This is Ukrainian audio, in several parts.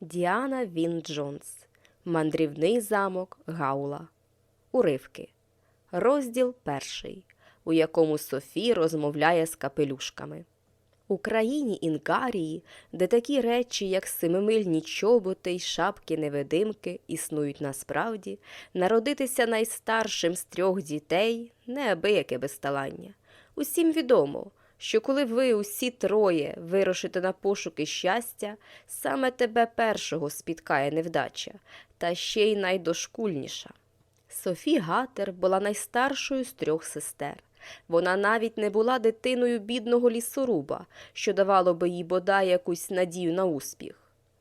Діана Він Джонс. Мандрівний замок Гаула. Уривки. Розділ перший, у якому Софі розмовляє з капелюшками. У країні Інгарії, де такі речі, як семимильні чоботи й шапки невидимки, існують насправді, народитися найстаршим з трьох дітей неабияке безталання. Усім відомо, що коли ви усі троє вирушите на пошуки щастя, саме тебе першого спіткає невдача, та ще й найдошкульніша. Софі Гатер була найстаршою з трьох сестер. Вона навіть не була дитиною бідного лісоруба, що давало би їй бодай якусь надію на успіх.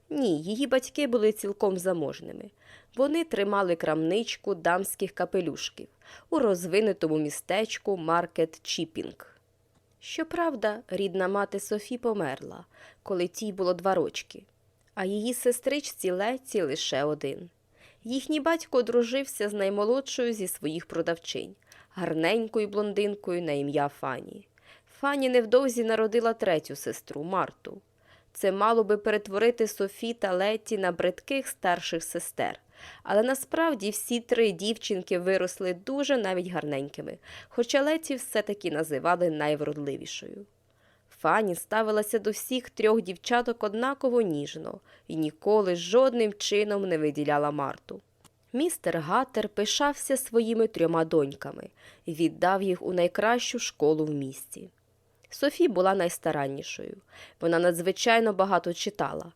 Ні, її батьки були цілком заможними. Вони тримали крамничку дамських капелюшків у розвинутому містечку Маркет Чіпінг. Щоправда, рідна мати Софі померла, коли тій було два рочки, а її сестричці Леці лише один. Їхній батько одружився з наймолодшою зі своїх продавчинь, гарненькою блондинкою на ім'я Фані. Фані невдовзі народила третю сестру Марту. Це мало би перетворити Софі та Леті на бридких старших сестер. Але насправді всі три дівчинки виросли дуже навіть гарненькими, хоча Леті все-таки називали найвродливішою. Фані ставилася до всіх трьох дівчаток однаково ніжно і ніколи жодним чином не виділяла Марту. Містер Гаттер пишався своїми трьома доньками і віддав їх у найкращу школу в місті. Софі була найстараннішою. Вона надзвичайно багато читала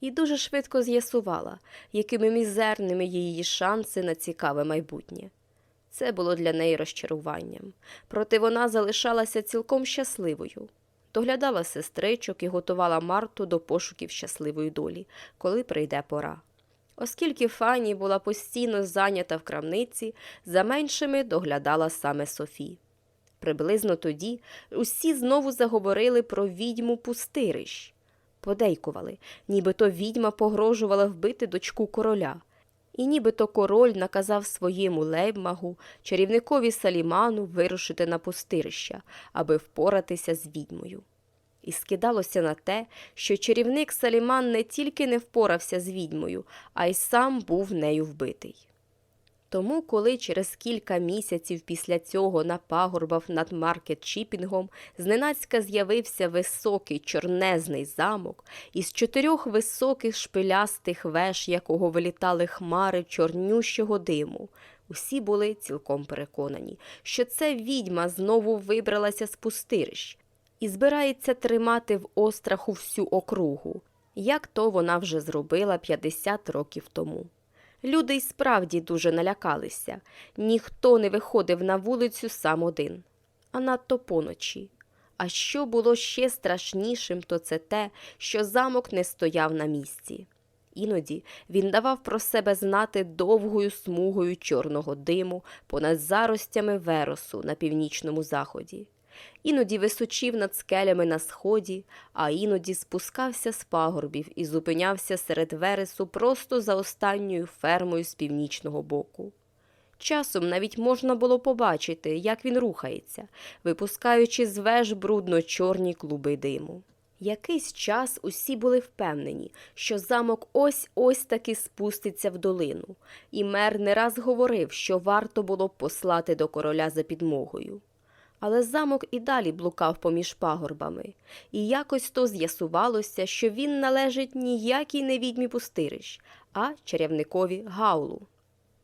і дуже швидко з'ясувала, якими мізерними є її шанси на цікаве майбутнє. Це було для неї розчаруванням, проте вона залишалася цілком щасливою. Доглядала сестричок і готувала Марту до пошуків щасливої долі, коли прийде пора. Оскільки Фані була постійно зайнята в крамниці, за меншими доглядала саме Софі. Приблизно тоді усі знову заговорили про відьму пустирищ. Подейкували, нібито відьма погрожувала вбити дочку короля. І нібито король наказав своєму лейбмагу, чарівникові Саліману, вирушити на пустирища, аби впоратися з відьмою. І скидалося на те, що чарівник Саліман не тільки не впорався з відьмою, а й сам був нею вбитий. Тому, коли через кілька місяців після цього на пагорбах над маркет Чіпінгом зненацька з'явився високий чорнезний замок із чотирьох високих шпилястих веж, якого вилітали хмари чорнющого диму, усі були цілком переконані, що це відьма знову вибралася з пустирищ і збирається тримати в остраху всю округу, як то вона вже зробила 50 років тому. Люди й справді дуже налякалися. Ніхто не виходив на вулицю сам один, а надто поночі. А що було ще страшнішим, то це те, що замок не стояв на місці. Іноді він давав про себе знати довгою смугою чорного диму понад заростями веросу на північному заході. Іноді височив над скелями на сході, а іноді спускався з пагорбів і зупинявся серед вересу просто за останньою фермою з північного боку. Часом навіть можна було побачити, як він рухається, випускаючи з веж брудно чорні клуби диму. Якийсь час усі були впевнені, що замок ось ось таки спуститься в долину, і мер не раз говорив, що варто було послати до короля за підмогою. Але замок і далі блукав поміж пагорбами, і якось то з'ясувалося, що він належить ніякій не відьмі пустирищ, а чарівникові Гаулу.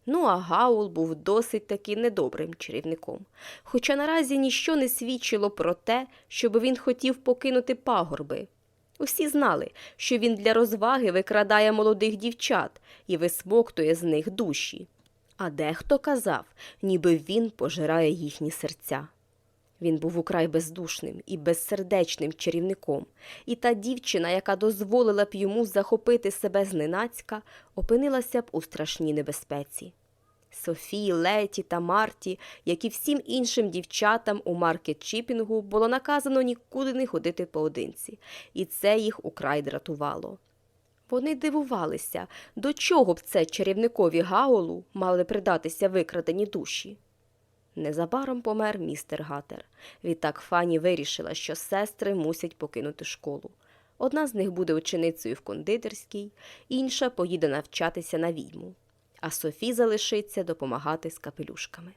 Ну, а Гаул був досить таки недобрим чарівником, хоча наразі ніщо не свідчило про те, щоб він хотів покинути пагорби. Усі знали, що він для розваги викрадає молодих дівчат і висмоктує з них душі. А дехто казав, ніби він пожирає їхні серця. Він був украй бездушним і безсердечним чарівником, і та дівчина, яка дозволила б йому захопити себе зненацька, опинилася б у страшній небезпеці. Софії, Леті та Марті, як і всім іншим дівчатам у маркет Чіпінгу, було наказано нікуди не ходити поодинці, і це їх украй дратувало. Вони дивувалися, до чого б це чарівникові Гаолу мали придатися викрадені душі. Незабаром помер містер Гатер. Відтак Фані вирішила, що сестри мусять покинути школу. Одна з них буде ученицею в кондитерській, інша поїде навчатися на відьму, а Софі залишиться допомагати з капелюшками.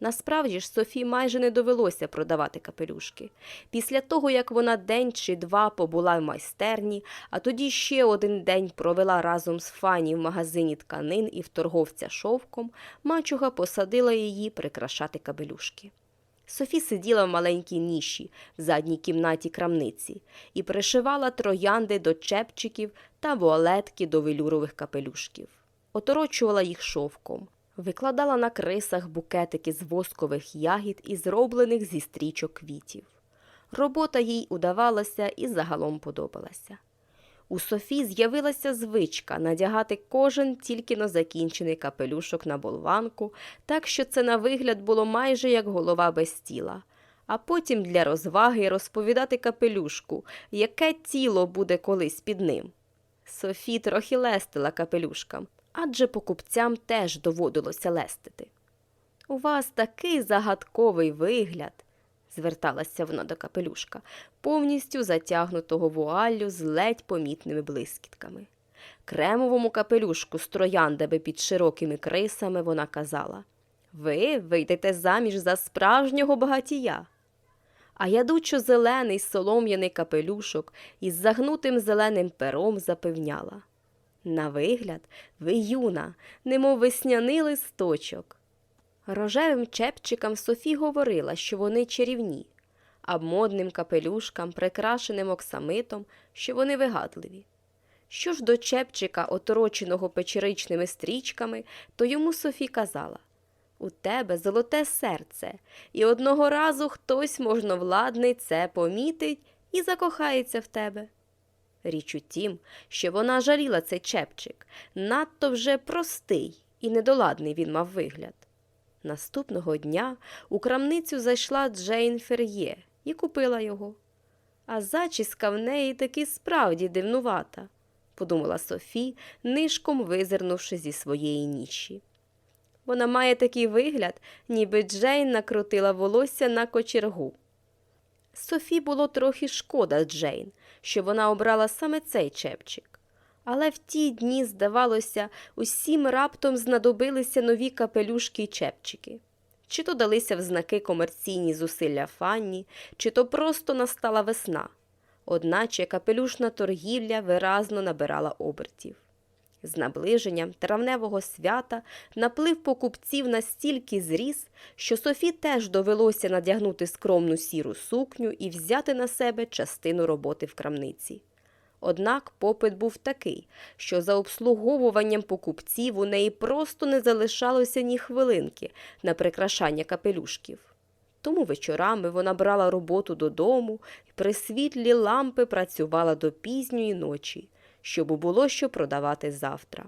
Насправді ж Софі майже не довелося продавати капелюшки. Після того, як вона день чи два побула в майстерні, а тоді ще один день провела разом з Фані в магазині тканин і в торговця шовком, мачуга посадила її прикрашати капелюшки. Софі сиділа в маленькій ніші в задній кімнаті крамниці і пришивала троянди до чепчиків та вуалетки до велюрових капелюшків, оторочувала їх шовком, викладала на крисах букетики з воскових ягід і зроблених зі стрічок квітів. Робота їй удавалася і загалом подобалася. У Софі з'явилася звичка надягати кожен тільки на закінчений капелюшок на болванку, так що це на вигляд було майже як голова без тіла, а потім для розваги розповідати капелюшку, яке тіло буде колись під ним. Софі трохи лестила капелюшкам, адже покупцям теж доводилося лестити. У вас такий загадковий вигляд, зверталася вона до капелюшка, повністю затягнутого вуаллю з ледь помітними блискітками. Кремовому капелюшку з трояндами під широкими крисами вона казала Ви вийдете заміж за справжнього багатія. А ядучо зелений солом'яний капелюшок із загнутим зеленим пером запевняла На вигляд, ви юна, немов весняний листочок. Рожевим чепчикам Софі говорила, що вони чарівні, а модним капелюшкам, прикрашеним оксамитом, що вони вигадливі. Що ж до чепчика, отороченого печеричними стрічками, то йому Софі казала У тебе золоте серце, і одного разу хтось можновладний це помітить і закохається в тебе. Річ у тім, що вона жаліла цей чепчик, надто вже простий і недоладний він мав вигляд. Наступного дня у крамницю зайшла Джейн Фер'є і купила його. А зачіска в неї таки справді дивнувата, подумала Софі, нишком визирнувши зі своєї ніші. Вона має такий вигляд, ніби Джейн накрутила волосся на кочергу. Софі було трохи шкода Джейн, що вона обрала саме цей чепчик. Але в ті дні, здавалося, усім раптом знадобилися нові капелюшки й чепчики. Чи то далися в знаки комерційні зусилля Фанні, чи то просто настала весна, одначе капелюшна торгівля виразно набирала обертів. З наближенням травневого свята наплив покупців настільки зріс, що Софі теж довелося надягнути скромну сіру сукню і взяти на себе частину роботи в крамниці. Однак попит був такий, що за обслуговуванням покупців у неї просто не залишалося ні хвилинки на прикрашання капелюшків. Тому вечорами вона брала роботу додому і при світлі лампи працювала до пізньої ночі, щоб було що продавати завтра.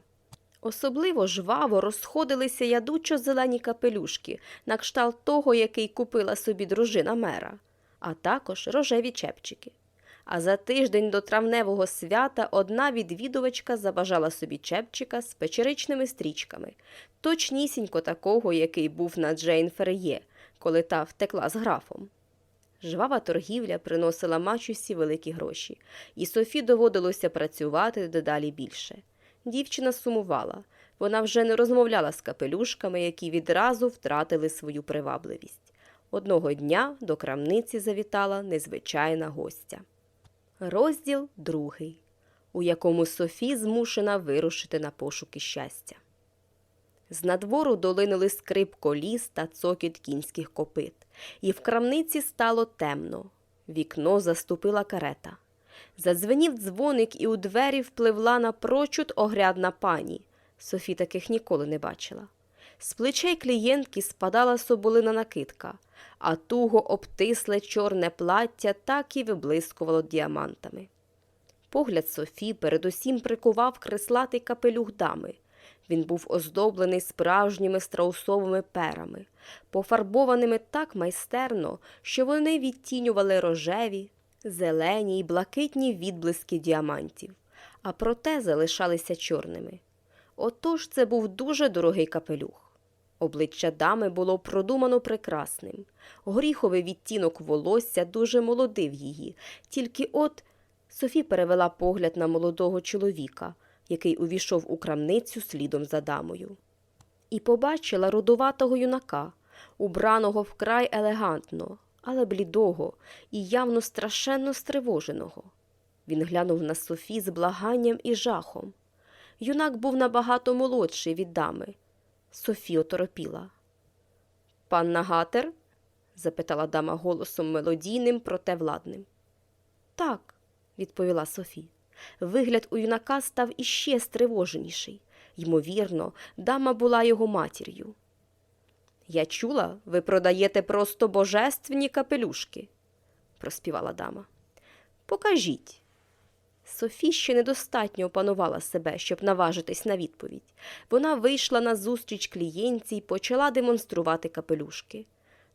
Особливо жваво розходилися ядучо зелені капелюшки на кшталт того, який купила собі дружина мера, а також рожеві чепчики. А за тиждень до травневого свята одна відвідувачка забажала собі чепчика з печеричними стрічками, точнісінько такого, який був на Джейн Фер'є, коли та втекла з графом. Жвава торгівля приносила мачусі великі гроші, і Софі доводилося працювати дедалі більше. Дівчина сумувала. Вона вже не розмовляла з капелюшками, які відразу втратили свою привабливість. Одного дня до крамниці завітала незвичайна гостя. Розділ другий, у якому Софі змушена вирушити на пошуки щастя. З надвору долинули скрип коліс та цокіт кінських копит, і в крамниці стало темно. Вікно заступила карета. Задзвенів дзвоник, і у двері впливла напрочуд огрядна пані. Софі таких ніколи не бачила. З плечей клієнтки спадала соболина накидка, а туго обтисле чорне плаття так і виблискувало діамантами. Погляд Софі передусім прикував креслатий капелюх дами. Він був оздоблений справжніми страусовими перами, пофарбованими так майстерно, що вони відтінювали рожеві, зелені й блакитні відблиски діамантів, а проте залишалися чорними. Отож це був дуже дорогий капелюх. Обличчя дами було продумано прекрасним. Горіховий відтінок волосся дуже молодив її, тільки от Софі перевела погляд на молодого чоловіка, який увійшов у крамницю слідом за дамою, і побачила рудуватого юнака, убраного вкрай елегантно, але блідого і явно страшенно стривоженого. Він глянув на Софі з благанням і жахом. Юнак був набагато молодший від дами. Софі оторопіла. Панна Гатер? запитала дама голосом мелодійним, проте владним. Так, відповіла Софі. Вигляд у юнака став іще стривоженіший. Ймовірно, дама була його матір'ю. Я чула, ви продаєте просто божественні капелюшки, проспівала дама. Покажіть. Софі ще недостатньо опанувала себе, щоб наважитись на відповідь. Вона вийшла на зустріч клієнтці і почала демонструвати капелюшки.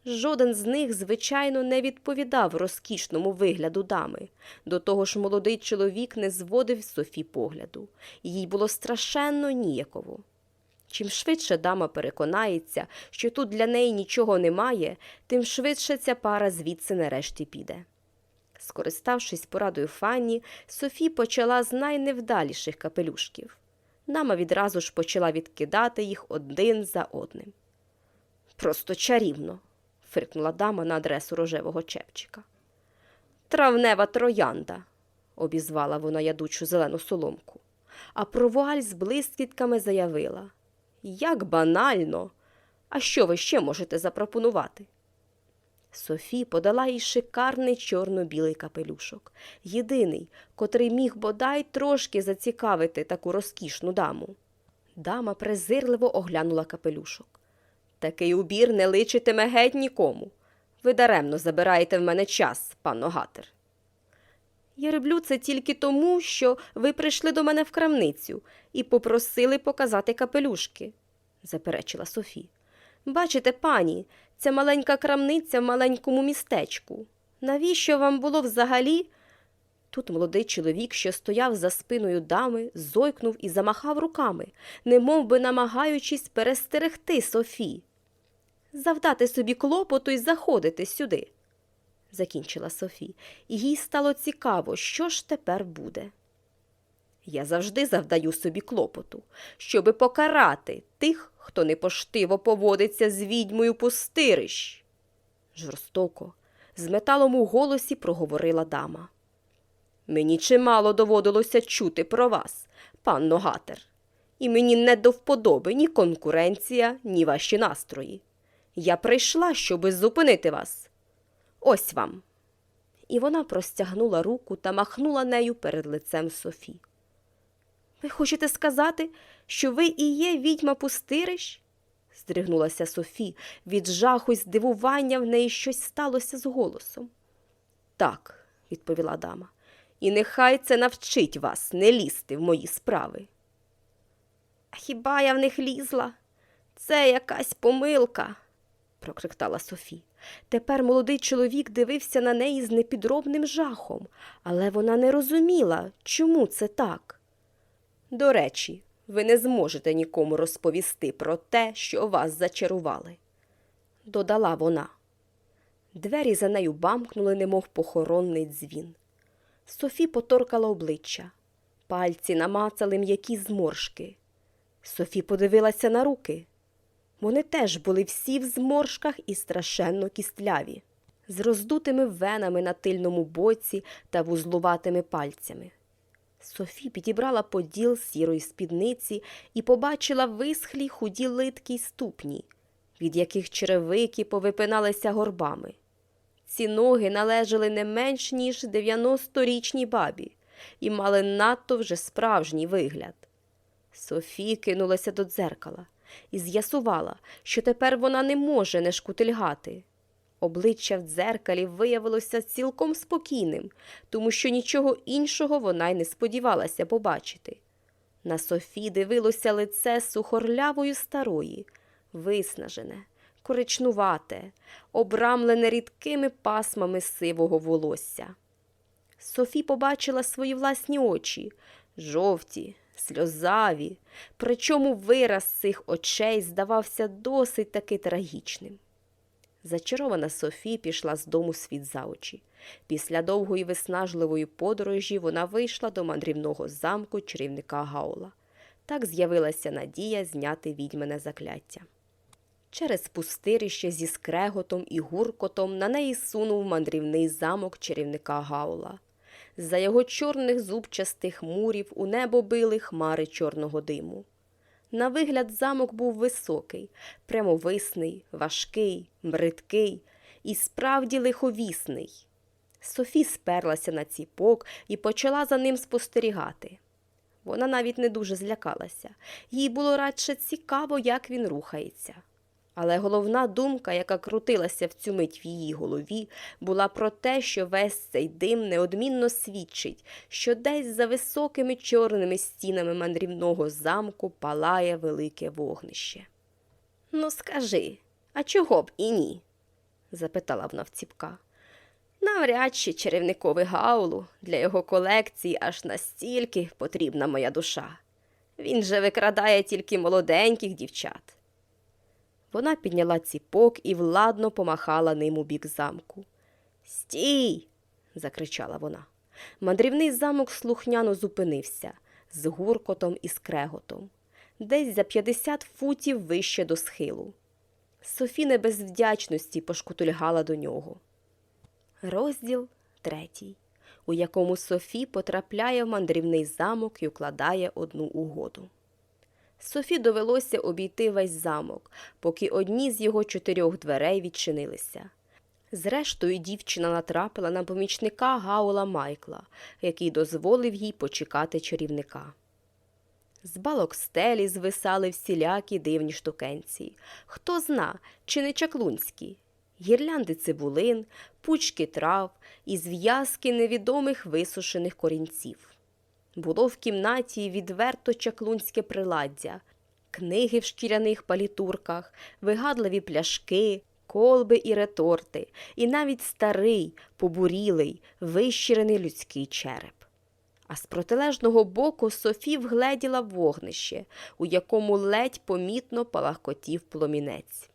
Жоден з них, звичайно, не відповідав розкішному вигляду дами. До того ж, молодий чоловік не зводив Софі погляду, їй було страшенно ніяково. Чим швидше дама переконається, що тут для неї нічого немає, тим швидше ця пара звідси нарешті піде. Скориставшись порадою Фанні, Софі почала з найневдаліших капелюшків. Нама відразу ж почала відкидати їх один за одним. Просто чарівно, фиркнула дама на адресу рожевого чепчика. Травнева троянда, обізвала вона ядучу зелену соломку, а про вуаль з блискітками заявила. Як банально! А що ви ще можете запропонувати? Софі подала їй шикарний чорно-білий капелюшок, єдиний, котрий міг бодай трошки зацікавити таку розкішну даму. Дама презирливо оглянула капелюшок. Такий убір не личитиме геть нікому. Ви даремно забираєте в мене час, панно Гатер. Я роблю це тільки тому, що ви прийшли до мене в крамницю і попросили показати капелюшки, заперечила Софі. Бачите, пані, ця маленька крамниця в маленькому містечку. Навіщо вам було взагалі? Тут молодий чоловік, що стояв за спиною дами, зойкнув і замахав руками, немов би намагаючись перестерегти Софі. Завдати собі клопоту й заходити сюди, закінчила Софі, і їй стало цікаво, що ж тепер буде. Я завжди завдаю собі клопоту, щоби покарати тих, хто непоштиво поводиться з відьмою пустирищ. Жорстоко, з металом у голосі проговорила дама. Мені чимало доводилося чути про вас, панно Гатер, і мені не до вподоби ні конкуренція, ні ваші настрої. Я прийшла, щоби зупинити вас. Ось вам. І вона простягнула руку та махнула нею перед лицем Софі. Ви хочете сказати, що ви і є відьма пустирищ? здригнулася Софі, від жаху й здивування в неї щось сталося з голосом. Так, відповіла дама, і нехай це навчить вас не лізти в мої справи. А хіба я в них лізла? Це якась помилка, прокриктала Софі. Тепер молодий чоловік дивився на неї з непідробним жахом, але вона не розуміла, чому це так. До речі, ви не зможете нікому розповісти про те, що вас зачарували, додала вона. Двері за нею бамкнули, немов похоронний дзвін. Софі поторкала обличчя, пальці намацали м'які зморшки. Софі подивилася на руки. Вони теж були всі в зморшках і страшенно кістляві, з роздутими венами на тильному боці та вузлуватими пальцями. Софі підібрала поділ сірої спідниці і побачила висхлі худі литкі й ступні, від яких черевики повипиналися горбами. Ці ноги належали не менш ніж 90-річній бабі і мали надто вже справжній вигляд. Софі кинулася до дзеркала і з'ясувала, що тепер вона не може не шкутильгати. Обличчя в дзеркалі виявилося цілком спокійним, тому що нічого іншого вона й не сподівалася побачити. На Софі дивилося лице сухорлявої старої, виснажене, коричнувате, обрамлене рідкими пасмами сивого волосся. Софі побачила свої власні очі, жовті, сльозаві, причому вираз цих очей здавався досить таки трагічним. Зачарована Софі пішла з дому світ за очі. Після довгої виснажливої подорожі вона вийшла до мандрівного замку чарівника Гаула. Так з'явилася надія зняти відьмине закляття. Через пустирище зі скреготом і гуркотом на неї сунув мандрівний замок чарівника Гаула. За його чорних зубчастих мурів у небо били хмари чорного диму. На вигляд замок був високий, прямовисний, важкий, бридкий і справді лиховісний. Софі сперлася на ціпок і почала за ним спостерігати. Вона навіть не дуже злякалася, їй було радше цікаво, як він рухається. Але головна думка, яка крутилася в цю мить в її голові, була про те, що весь цей дим неодмінно свідчить, що десь за високими чорними стінами мандрівного замку палає велике вогнище. Ну, скажи, а чого б і ні? запитала вона в ціпка. Навряд чи чарівникові Гаулу для його колекції аж настільки потрібна моя душа. Він же викрадає тільки молоденьких дівчат. Вона підняла ціпок і владно помахала ним у бік замку. Стій. закричала вона. Мандрівний замок слухняно зупинився з гуркотом і скреготом, десь за 50 футів вище до схилу. Софі без вдячності пошкутульгала до нього. Розділ третій, у якому Софі потрапляє в мандрівний замок і укладає одну угоду. Софі довелося обійти весь замок, поки одні з його чотирьох дверей відчинилися. Зрештою, дівчина натрапила на помічника Гаула Майкла, який дозволив їй почекати чарівника. З балок стелі звисали всілякі дивні штукенці. Хто зна, чи не чаклунські, гірлянди цибулин, пучки трав і зв'язки невідомих висушених корінців. Було в кімнаті відверто чаклунське приладдя, книги в шкіряних палітурках, вигадливі пляшки, колби і реторти, і навіть старий, побурілий, вищирений людський череп. А з протилежного боку Софі вгледіла вогнище, у якому ледь помітно палахкотів пломінець.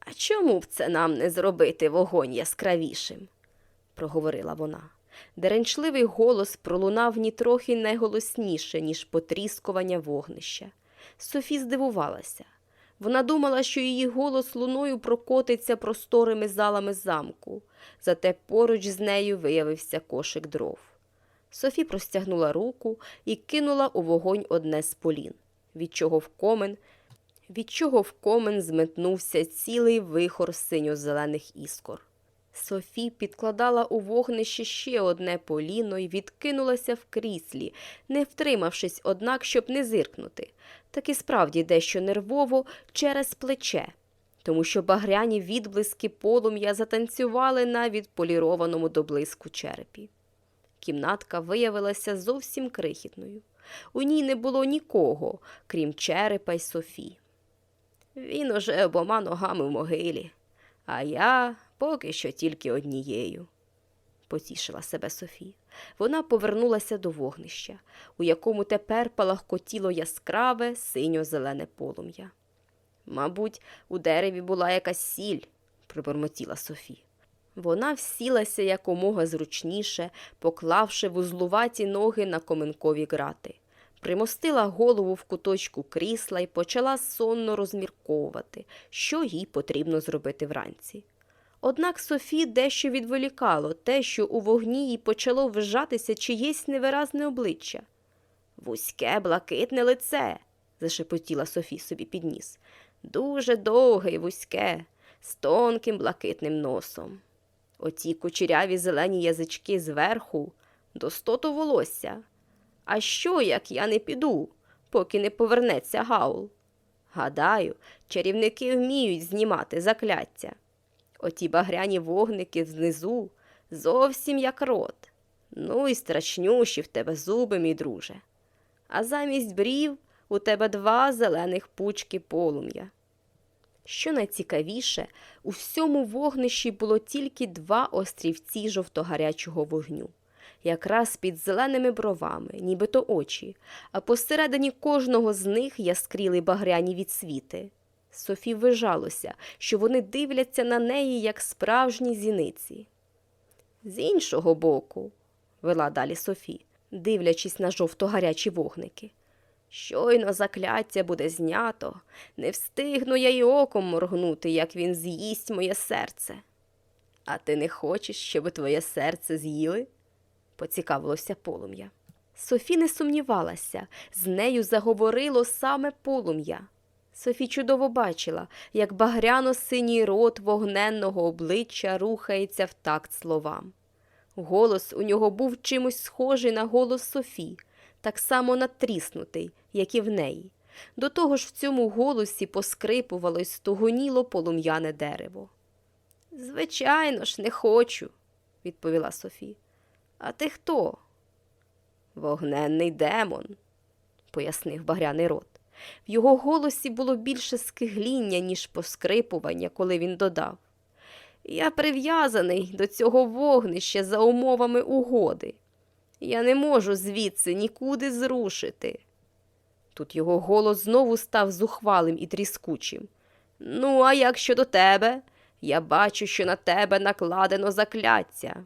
А чому б це нам не зробити вогонь яскравішим? проговорила вона. Деренчливий голос пролунав нітрохи найголосніше, ніж потріскування вогнища. Софі здивувалася. Вона думала, що її голос луною прокотиться просторими залами замку, зате поруч з нею виявився кошик дров. Софі простягнула руку і кинула у вогонь одне з полін, від чого в комен, від чого в комен зметнувся цілий вихор синьо-зелених іскор. Софі підкладала у вогнище ще одне поліно і відкинулася в кріслі, не втримавшись, однак, щоб не зиркнути, так і справді дещо нервово через плече, тому що багряні відблиски полум'я затанцювали на відполірованому до блиску черепі. Кімнатка виявилася зовсім крихітною. У ній не було нікого, крім черепа й Софі. Він уже обома ногами в могилі, а я поки що тільки однією, потішила себе Софі. Вона повернулася до вогнища, у якому тепер палахкотіло яскраве синьо-зелене полум'я. Мабуть, у дереві була якась сіль, пробормотіла Софі. Вона всілася якомога зручніше, поклавши вузлуваті ноги на коменкові грати, примостила голову в куточку крісла і почала сонно розмірковувати, що їй потрібно зробити вранці. Однак Софі дещо відволікало те, що у вогні їй почало вжатися чиєсь невиразне обличчя. Вузьке, блакитне лице, зашепотіла Софі собі під ніс. Дуже довге і вузьке, з тонким блакитним носом. Оті кучеряві зелені язички зверху, достоту волосся. А що, як я не піду, поки не повернеться Гаул? Гадаю, чарівники вміють знімати закляття. Оті багряні вогники знизу зовсім як рот. Ну і страшнющі в тебе зуби, мій друже. А замість брів у тебе два зелених пучки полум'я. Що найцікавіше, у всьому вогнищі було тільки два острівці жовтогарячого вогню, якраз під зеленими бровами, нібито очі, а посередині кожного з них яскріли багряні відсвіти. Софі вижалося, що вони дивляться на неї, як справжні зіниці. З іншого боку, вела далі Софі, дивлячись на жовто-гарячі вогники. Щойно закляття буде знято, не встигну я й оком моргнути, як він з'їсть моє серце. А ти не хочеш, щоб твоє серце з'їли? поцікавилося полум'я. Софі не сумнівалася, з нею заговорило саме полум'я. Софі чудово бачила, як багряно-синій рот вогненного обличчя рухається в такт словам. Голос у нього був чимось схожий на голос Софі, так само натріснутий, як і в неї. До того ж в цьому голосі поскрипувало й стогоніло полум'яне дерево. Звичайно ж, не хочу, відповіла Софі. А ти хто? Вогненний демон, пояснив багряний рот. В його голосі було більше скигління, ніж поскрипування, коли він додав. Я прив'язаний до цього вогнища за умовами угоди. Я не можу звідси нікуди зрушити. Тут його голос знову став зухвалим і тріскучим. Ну, а як щодо тебе? Я бачу, що на тебе накладено закляття.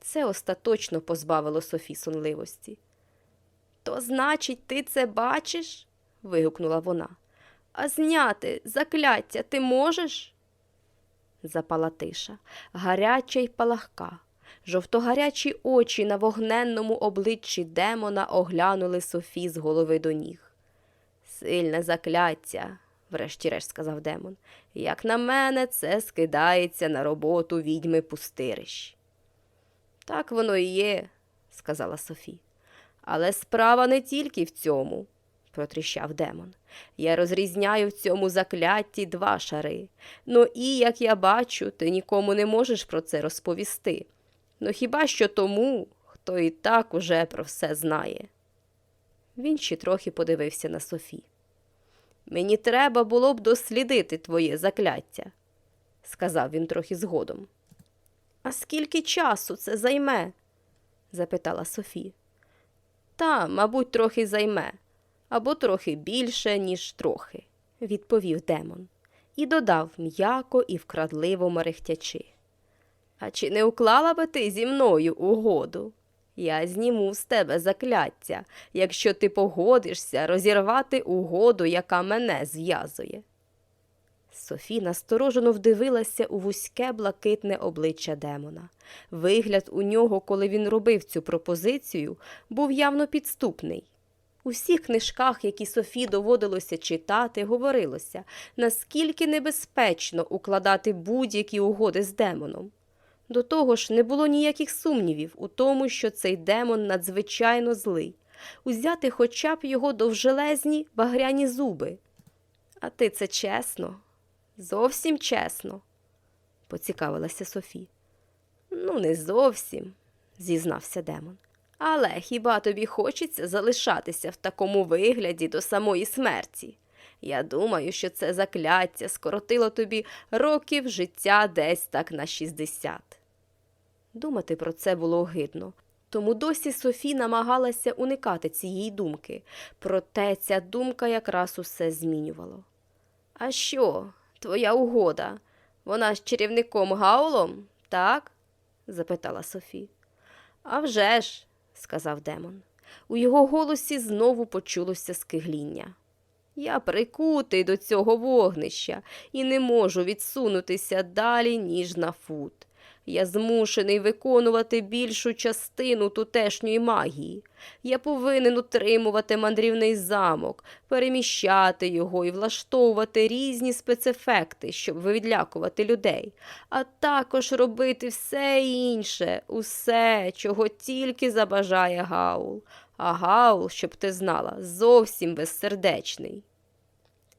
Це остаточно позбавило Софі сонливості. То, значить, ти це бачиш? Вигукнула вона. А зняти закляття ти можеш? Запала тиша, гаряча й палахка. Жовтогарячі очі на вогненному обличчі демона оглянули Софі з голови до ніг. Сильне закляття, врешті-решт сказав демон. Як на мене, це скидається на роботу відьми пустирищ. Так воно і є, сказала Софі. Але справа не тільки в цьому, протріщав демон. Я розрізняю в цьому заклятті два шари. Ну і, як я бачу, ти нікому не можеш про це розповісти. Ну хіба що тому, хто і так уже про все знає. Він ще трохи подивився на Софі. Мені треба було б дослідити твоє закляття, сказав він трохи згодом. А скільки часу це займе? запитала Софі. Та, мабуть, трохи займе, або трохи більше, ніж трохи, відповів демон, і додав м'яко і вкрадливо мерехтячи. А чи не уклала би ти зі мною угоду? Я зніму з тебе закляття, якщо ти погодишся розірвати угоду, яка мене зв'язує. Софі насторожено вдивилася у вузьке блакитне обличчя демона. Вигляд у нього, коли він робив цю пропозицію, був явно підступний. У всіх книжках, які Софі доводилося читати, говорилося, наскільки небезпечно укладати будь-які угоди з демоном. До того ж, не було ніяких сумнівів у тому, що цей демон надзвичайно злий, узяти хоча б його довжелезні багряні зуби. А ти це чесно, зовсім чесно, поцікавилася Софі. Ну, не зовсім, зізнався демон. Але хіба тобі хочеться залишатися в такому вигляді до самої смерті? Я думаю, що це закляття скоротило тобі років життя десь так на 60. Думати про це було огидно. Тому досі Софі намагалася уникати цієї думки, проте ця думка якраз усе змінювала. А що, твоя угода? Вона з чарівником Гаулом, так? запитала Софі. «А вже ж», – сказав демон. У його голосі знову почулося скигління. Я прикутий до цього вогнища і не можу відсунутися далі, ніж на фут. Я змушений виконувати більшу частину тутешньої магії. Я повинен утримувати мандрівний замок, переміщати його і влаштовувати різні спецефекти, щоб відлякувати людей, а також робити все інше, усе, чого тільки забажає Гаул. А Гаул, щоб ти знала, зовсім безсердечний.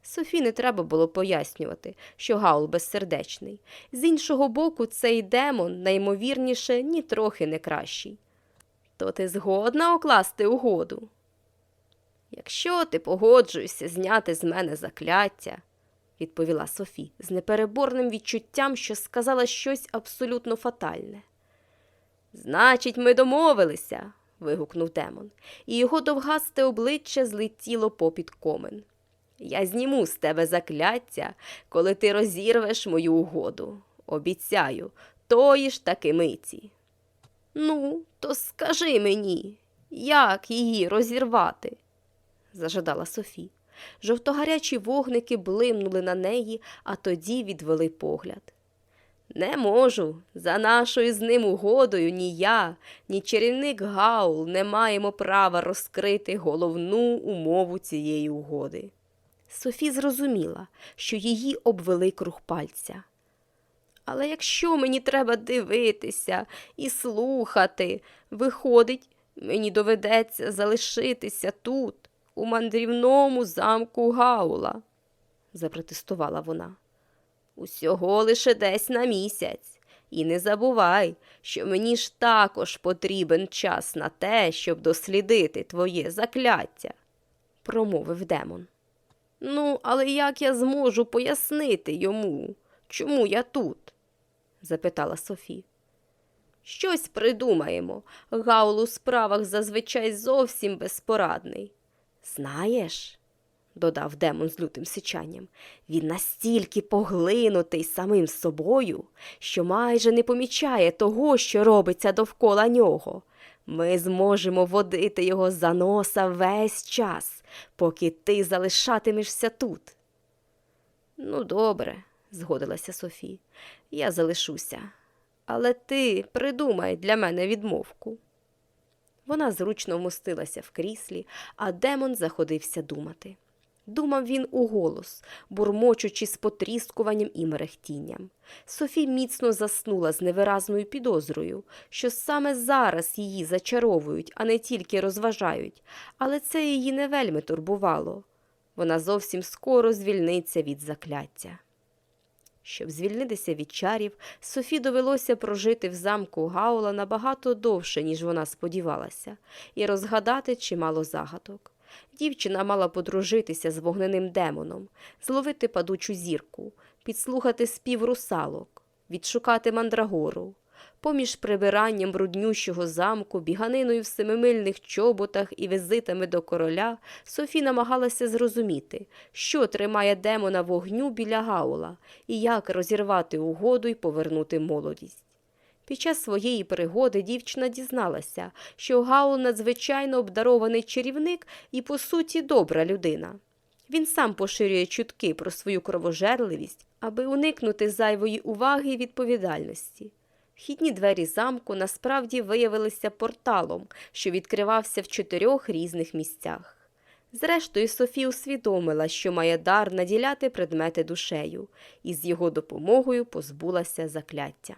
Софі не треба було пояснювати, що Гаул безсердечний. З іншого боку, цей демон, наймовірніше, нітрохи не кращий. То ти згодна укласти угоду? Якщо ти погоджуєшся зняти з мене закляття, відповіла Софі з непереборним відчуттям, що сказала щось абсолютно фатальне. Значить, ми домовилися. вигукнув демон, і його довгасте обличчя злетіло попід комен. Я зніму з тебе закляття, коли ти розірвеш мою угоду. Обіцяю, тої ж таки миті. Ну, то скажи мені, як її розірвати? зажадала Софі. Жовтогарячі вогники блимнули на неї, а тоді відвели погляд. Не можу. За нашою з ним угодою ні я, ні чарівник Гаул не маємо права розкрити головну умову цієї угоди. Софі зрозуміла, що її обвели круг пальця. Але якщо мені треба дивитися і слухати, виходить, мені доведеться залишитися тут, у мандрівному замку Гаула, запротестувала вона. Усього лише десь на місяць. І не забувай, що мені ж також потрібен час на те, щоб дослідити твоє закляття, промовив демон. Ну, але як я зможу пояснити йому, чому я тут? запитала Софі. Щось придумаємо. Гаул у справах зазвичай зовсім безпорадний. Знаєш, додав демон з лютим сичанням, він настільки поглинутий самим собою, що майже не помічає того, що робиться довкола нього. Ми зможемо водити його за носа весь час, поки ти залишатимешся тут. Ну, добре, згодилася Софі. Я залишуся. Але ти придумай для мене відмовку. Вона зручно вмостилася в кріслі, а демон заходився думати. Думав він уголос, бурмочучи з потріскуванням і мерехтінням. Софі міцно заснула з невиразною підозрою, що саме зараз її зачаровують, а не тільки розважають, але це її не вельми турбувало. Вона зовсім скоро звільниться від закляття. Щоб звільнитися від чарів, Софі довелося прожити в замку Гаула набагато довше, ніж вона сподівалася, і розгадати чимало загадок. Дівчина мала подружитися з вогненим демоном, зловити падучу зірку, підслухати спів русалок, відшукати мандрагору. Поміж прибиранням бруднющого замку, біганиною в семимильних чоботах і візитами до короля, Софі намагалася зрозуміти, що тримає демона вогню біля Гаула і як розірвати угоду і повернути молодість. Під час своєї пригоди дівчина дізналася, що Гаул надзвичайно обдарований чарівник і, по суті, добра людина. Він сам поширює чутки про свою кровожерливість, аби уникнути зайвої уваги і відповідальності. Вхідні двері замку насправді виявилися порталом, що відкривався в чотирьох різних місцях. Зрештою, Софі усвідомила, що має дар наділяти предмети душею, і з його допомогою позбулася закляття.